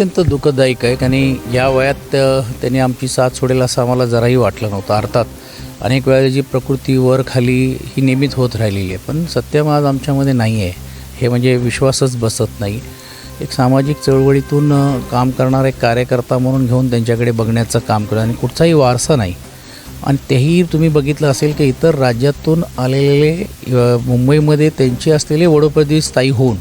अत्यंत दुःखदायक आहे. आणि या वयात त्यांनी आमची साथ सोडेल असं आम्हाला जराही वाटलं नव्हतं. अर्थात अनेक वेळा जी प्रकृती वर खाली ही नियमित होत राहिलेली आहे. पण सत्यम आज आमच्यामध्ये नाही आहे. हे म्हणजे विश्वासच बसत नाही. एक सामाजिक चळवळीतून काम करणारा एक कार्यकर्ता म्हणून घेऊन त्यांच्याकडे बघण्याचं काम करत आणि कुठचाही वारसा नाही. आणि तेही तुम्ही बघितलं असेल की इतर राज्यातून आलेले मुंबईमध्ये त्यांचे असलेले वडोपदी स्थायी होऊन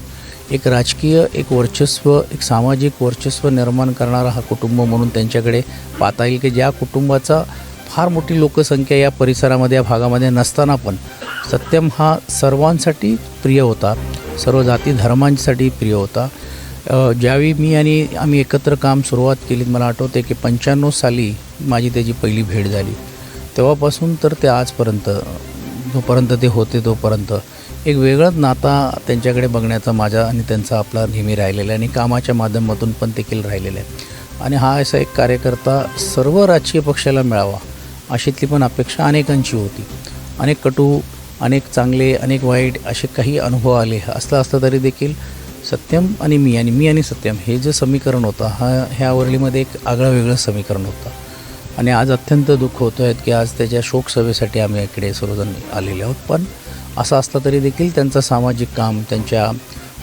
एक राजकीय एक वर्चस्व एक सामाजिक वर्चस्व निर्माण करणारा हा कुटुंब म्हणून त्यांच्याकडे पाहता येईल की ज्या कुटुंबाचा फार मोठी लोकसंख्या या परिसरामध्ये या भागामध्ये नसताना पण सत्यम हा सर्वांसाठी प्रिय होता. सर्व जाती धर्मांसाठी प्रिय होता. ज्यावेळी मी आणि आम्ही एकत्र काम सुरुवात केली मला आठवते की पंच्याण्णव साली माझी त्याची पहिली भेट झाली. तेव्हापासून तर ते आजपर्यंत जोपर्यंत ते होते तोपर्यंत. एक वेगळंच नाता त्यांच्याकडे बघण्याचा माझा आणि त्यांचा आपला नेहमी राहिलेला आहे आणि कामाच्या माध्यमातून पण देखील राहिलेला आहे. आणि हा असा एक कार्यकर्ता सर्व राजकीय पक्षाला मिळावा अशीतली पण अपेक्षा अनेकांची होती. अनेक कटू अनेक चांगले अनेक वाईट असे काही अनुभव आले असला असला तरी देखील सत्यम आणि मी आणि मी आणि सत्यम हे जे समीकरण होतं हा ह्या वरळीमध्ये एक आगळं वेगळं समीकरण होतं. आणि आज अत्यंत दुःख होतं आहे की आज त्याच्या शोकसभेसाठी आम्ही इकडे सर्वजण आलेले आहोत. पण असं असलं तरी देखील त्यांचं सामाजिक काम त्यांच्या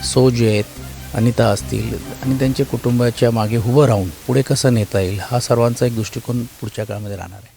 सो जे आहेत अनिता असतील आणि त्यांच्या कुटुंबाच्या मागे उभं राहून पुढे कसं नेता येईल हा सर्वांचा एक दृष्टिकोन पुढच्या काळामध्ये राहणार आहे.